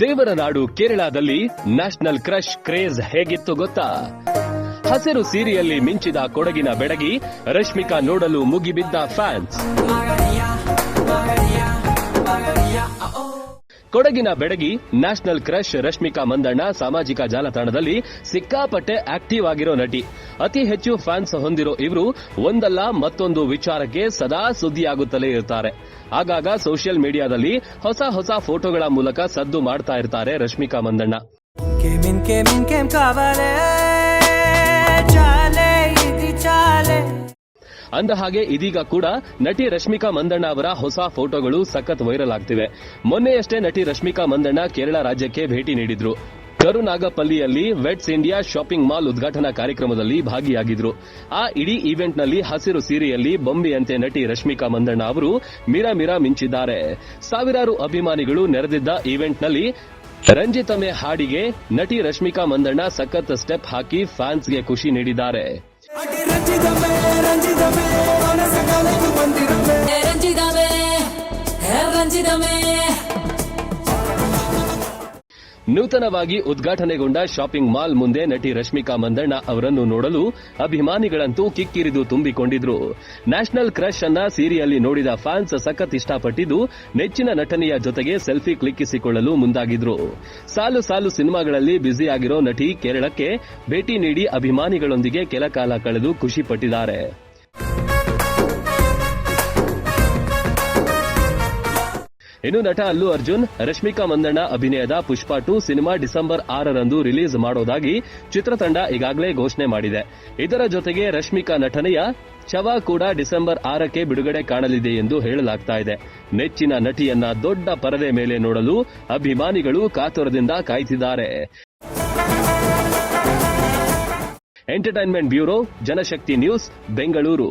ದೇವರ ನಾಡು ಕೇರಳದಲ್ಲಿ national crush craze ಹೇಗಿತ್ತು ಗೊತ್ತಾ? ಹಸಿರು ಸೀರೆಯಲ್ಲಿ ಮಿಂಚಿದ ಕೊಡಗಿನ ಬೆಡಗಿ ರಶ್ಮಿಕಾ ನೋಡಲು ಮುಗಿಬಿದ್ದ ಫ್ಯಾನ್ಸ್. ಕೊಡಗಿನ ಬೆಡಗಿ ನ್ಯಾಷನಲ್ ಕ್ರಶ್ ರಶ್ಮಿಕಾ ಮಂದಣ್ಣ ಸಾಮಾಜಿಕ ಜಾಲತಾಣದಲ್ಲಿ ಸಿಕ್ಕಾಪಟ್ಟೆ ಆಕ್ಟಿವ್ ಆಗಿರೋ ನಟಿ. ಅತಿ ಹೆಚ್ಚು ಫ್ಯಾನ್ಸ್ ಹೊಂದಿರೋ ಇವರು ಒಂದಲ್ಲ ಮತ್ತೊಂದು ವಿಚಾರಕ್ಕೆ ಸದಾ ಸುದ್ದಿಯಾಗುತ್ತಲೇ ಇರ್ತಾರೆ. ಆಗಾಗ ಸೋಷಿಯಲ್ ಮೀಡಿಯಾದಲ್ಲಿ ಹೊಸ ಹೊಸ ಫೋಟೋಗಳ ಮೂಲಕ ಸದ್ದು ಮಾಡ್ತಾ ಇರ್ತಾರೆ ರಶ್ಮಿಕಾ ಮಂದಣ್ಣ. ಅಂದ ಹಾಗೆ ಇದೀಗ ಕೂಡ ನಟಿ ರಶ್ಮಿಕಾ ಮಂದಣ್ಣ ಅವರ ಹೊಸ ಫೋಟೋಗಳು ಸಖತ್ ವೈರಲ್ ಆಗ್ತಿವೆ. ಮೊನ್ನೆಯಷ್ಟೇ ನಟಿ ರಶ್ಮಿಕಾ ಮಂದಣ್ಣ ಕೇರಳ ರಾಜ್ಯಕ್ಕೆ ಭೇಟಿ ನೀಡಿದ್ರು. ಕರುನಾಗಪಲ್ಲಿಯಲ್ಲಿ ವೆಟ್ಸ್ ಇಂಡಿಯಾ ಶಾಪಿಂಗ್ ಮಾಲ್ ಉದ್ಘಾಟನಾ ಕಾರ್ಯಕ್ರಮದಲ್ಲಿ ಭಾಗಿಯಾಗಿದ್ರು. ಆ ಇಡೀ ಈವೆಂಟ್ನಲ್ಲಿ ಹಸಿರು ಸೀರೆಯಲ್ಲಿ ಬೊಂಬೆಯಂತೆ ನಟಿ ರಶ್ಮಿಕಾ ಮಂದಣ್ಣ ಅವರು ಮಿರಾ ಮಿರಾ ಮಿಂಚಿದ್ದಾರೆ. ಸಾವಿರಾರು ಅಭಿಮಾನಿಗಳು ನೆರೆದಿದ್ದ ಈವೆಂಟ್ನಲ್ಲಿ ರಂಜಿತಮೆ ಹಾಡಿಗೆ ನಟಿ ರಶ್ಮಿಕಾ ಮಂದಣ್ಣ ಸಖತ್ ಸ್ಟೆಪ್ ಹಾಕಿ ಫ್ಯಾನ್ಸ್ಗೆ ಖುಷಿ ನೀಡಿದ್ದಾರೆ. ನೂತನವಾಗಿ ಉದ್ಘಾಟನೆಗೊಂಡ ಶಾಪಿಂಗ್ ಮಾಲ್ ಮುಂದೆ ನಟಿ ರಶ್ಮಿಕಾ ಮಂದಣ್ಣ ಅವರನ್ನು ನೋಡಲು ಅಭಿಮಾನಿಗಳಂತೂ ಕಿಕ್ಕಿರಿದು ತುಂಬಿಕೊಂಡಿದ್ರು. ನ್ಯಾಷನಲ್ ಕ್ರಶ್ ಅನ್ನ ಸೀರಿಯಲ್ಲಿ ನೋಡಿದ ಫ್ಯಾನ್ಸ್ ಸಖತ್ ಇಷ್ಟಪಟ್ಟಿದ್ದು ನೆಚ್ಚಿನ ನಟನೆಯ ಜೊತೆಗೆ ಸೆಲ್ಫಿ ಕ್ಲಿಕ್ಕಿಸಿಕೊಳ್ಳಲು ಮುಂದಾಗಿದ್ರು. ಸಾಲು ಸಾಲು ಸಿನಿಮಾಗಳಲ್ಲಿ ಬ್ಯುಸಿಯಾಗಿರೋ ನಟಿ ಕೇರಳಕ್ಕೆ ಭೇಟಿ ನೀಡಿ ಅಭಿಮಾನಿಗಳೊಂದಿಗೆ ಕೆಲ ಕಾಲ ಕಳೆದು ಖುಷಿ ಇನ್ನು ನಟ ಅಲ್ಲು ಅರ್ಜುನ್, ರಶ್ಮಿಕಾ ಮಂದಣ್ಣ ಅಭಿನಯದ ಪುಷ್ಪ ಟು ಸಿನಿಮಾ ಡಿಸೆಂಬರ್ ಆರರಂದು ರಿಲೀಸ್ ಮಾಡೋದಾಗಿ ಚಿತ್ರತಂಡ ಈಗಾಗಲೇ ಘೋಷಣೆ ಮಾಡಿದೆ. ಇದರ ಜೊತೆಗೆ ರಶ್ಮಿಕಾ ನಟನೆಯ ಶವ ಕೂಡ ಡಿಸೆಂಬರ್ ಆರಕ್ಕೆ ಬಿಡುಗಡೆ ಕಾಣಲಿದೆ ಎಂದು ಹೇಳಲಾಗ್ತಾ ಇದೆ. ನೆಚ್ಚಿನ ನಟಿಯನ್ನ ದೊಡ್ಡ ಪರದೆ ಮೇಲೆ ನೋಡಲು ಅಭಿಮಾನಿಗಳು ಕಾತುರದಿಂದ ಕಾಯ್ತಿದ್ದಾರೆ. Entertainment bureau, Janashakti news, Bengaluru.